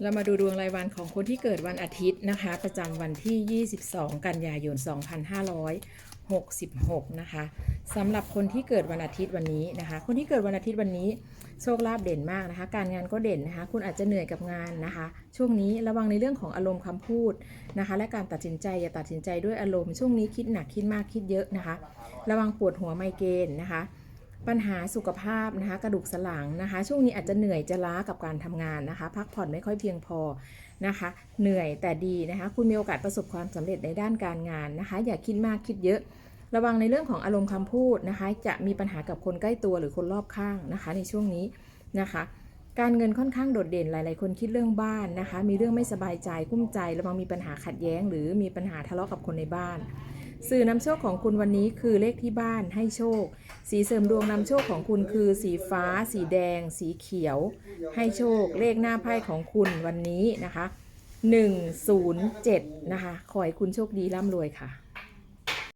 เรามาดูดวงรายวันของคนที่เกิดวันอาทิตย์นะคะ ประจำวันที่ 22 กันยายน 2566 นะคะสำหรับคนที่เกิดวันอาทิตย์วันนี้นะคะ คนที่เกิดวันอาทิตย์วันนี้ โชคลาภเด่นมากนะคะ การงานก็เด่นนะคะ คุณอาจจะเหนื่อยกับงานนะคะ ช่วงนี้ระวังในเรื่องของอารมณ์คำพูดนะคะ และการตัดสินใจอย่าตัดสินใจด้วยอารมณ์ช่วงนี้คิดหนักคิดมากคิดเยอะนะคะ ระวังปวดหัวไมเกรนนะคะ ปัญหาสุขภาพนะคะกระดูกสันหลังนะคะ ช่วงนี้อาจจะเหนื่อยจะล้ากับการทำงานนะคะ พักผ่อนไม่ค่อยเพียงพอนะคะ เหนื่อยแต่ดีนะคะ คุณมีโอกาสประสบความสำเร็จในด้านการงานนะคะ อย่าคิดมากคิดเยอะ ระวังในเรื่องของอารมณ์คำพูดนะคะ จะมีปัญหากับคนใกล้ตัวหรือคนรอบข้างนะคะ ในช่วงนี้นะคะ การเงินค่อนข้างโดดเด่นหลาย ๆ คนคิดเรื่องบ้านนะคะ มีเรื่องไม่สบายใจกุ้มใจ ระวังมีปัญหาขัดแย้ง หรือมีปัญหาทะเลาะกับคนในบ้าน สื่อนำโชคของคุณวันนี้คือเลขที่บ้านให้โชค สีเสริมดวงนำโชคของคุณคือสีฟ้า สีแดง สีเขียว ให้โชค เลขหน้าไพ่ของคุณวันนี้นะคะ 107 นะคะ ขอให้คุณโชคดีร่ำรวยค่ะ